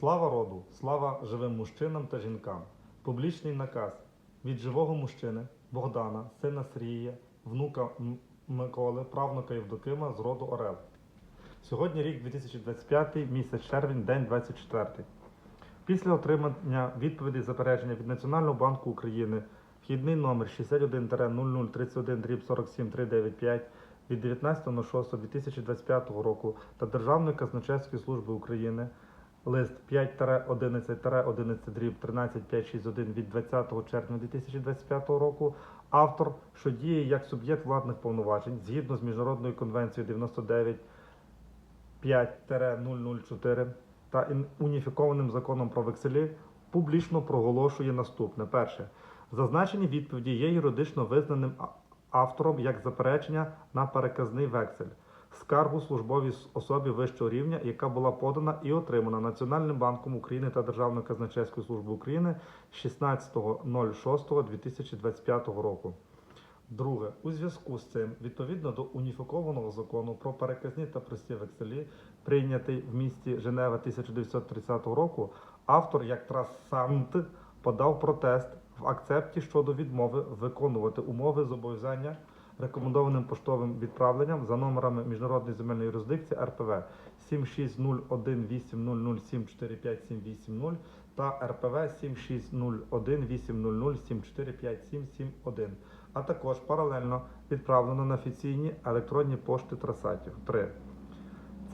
Слава роду, слава живим мужчинам та жінкам. Публічний наказ від живого мужчини Богдана, сина Срія, внука Миколи, правнука Євдокима з роду Орел. Сьогодні рік 2025, місяць червень, день 24. Після отримання відповідей заперечення від Національного банку України вхідний номер 61-0031 47 395 від 19.06.2025 року та Державної казначейської служби України лист 5-11-11 дріб 13561 від 20 червня 2025 року автор, що діє як суб'єкт владних повноважень згідно з Міжнародною конвенцією 99 5-004 та уніфікованим законом про векселі публічно проголошує наступне. Перше. Зазначені відповіді є юридично визнаним автором як заперечення на переказний вексель. Скаргу службовій особі вищого рівня, яка була подана і отримана Національним банком України та Державною казначейською службою України 16.06.2025 року. Друге, у зв'язку з цим, відповідно до уніфікованого закону про переказні та прості векселі, прийнятий в місті Женева 1930 року, автор як трасант подав протест в акцепті щодо відмови виконувати умови зобов'язання рекомендованим поштовим відправленням за номерами Міжнародної земельної юрисдикції РПВ 76018007457880 та РПВ 76018007457771 а також паралельно відправлено на офіційні електронні пошти трасатів. 3.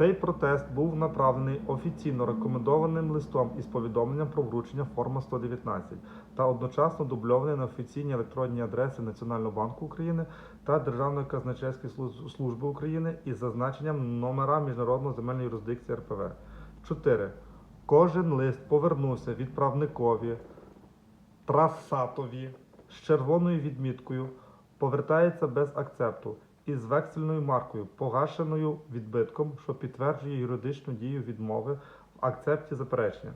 Цей протест був направлений офіційно рекомендованим листом із повідомленням про вручення форма 119 та одночасно дубльований на офіційні електронні адреси Національного банку України та Державної казначейської служби України із зазначенням номера Міжнародної земельної юрисдикції РПВ. 4. Кожен лист повернувся відправникові трасатові з червоною відміткою повертається без акцепту із вексельною маркою, погашеною відбитком, що підтверджує юридичну дію відмови в акцепті заперечення.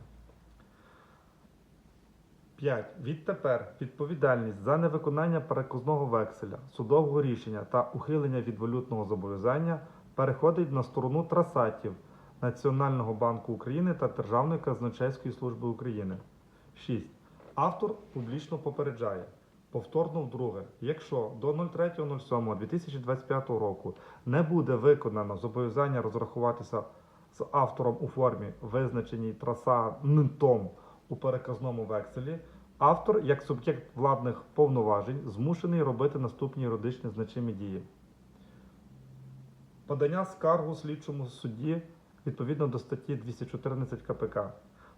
5. Відтепер відповідальність за невиконання переказного векселя, судового рішення та ухилення від валютного зобов'язання переходить на сторону трасатів Національного банку України та Державної казначейської служби України. 6. Автор публічно попереджає. Повторно вдруге, якщо до 03.07.2025 року не буде виконано зобов'язання розрахуватися з автором у формі, визначеній трасантом у переказному векселі, автор, як суб'єкт владних повноважень, змушений робити наступні юридичні значимі дії. Подання скаргу слідчому судді відповідно до статті 214 КПК,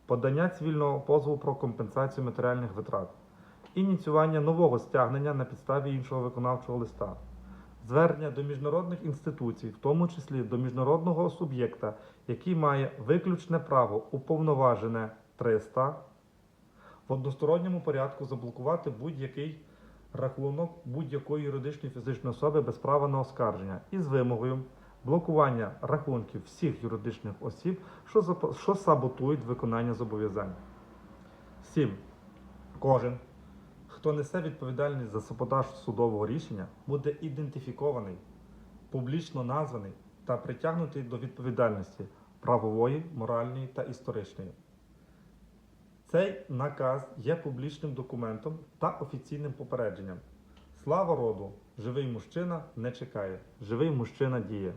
подання цивільного позову про компенсацію матеріальних витрат, ініціювання нового стягнення на підставі іншого виконавчого листа, звернення до міжнародних інституцій, в тому числі до міжнародного суб'єкта, який має виключне право уповноважене 300 в односторонньому порядку заблокувати будь-який рахунок будь-якої юридичної фізичної особи без права на оскарження із вимогою блокування рахунків всіх юридичних осіб, що, що саботують виконання зобов'язань. 7. Кожен, хто несе відповідальність за саботаж судового рішення, буде ідентифікований, публічно названий та притягнутий до відповідальності правової, моральної та історичної. Цей наказ є публічним документом та офіційним попередженням. Слава роду! Живий мужчина не чекає, живий мужчина діє.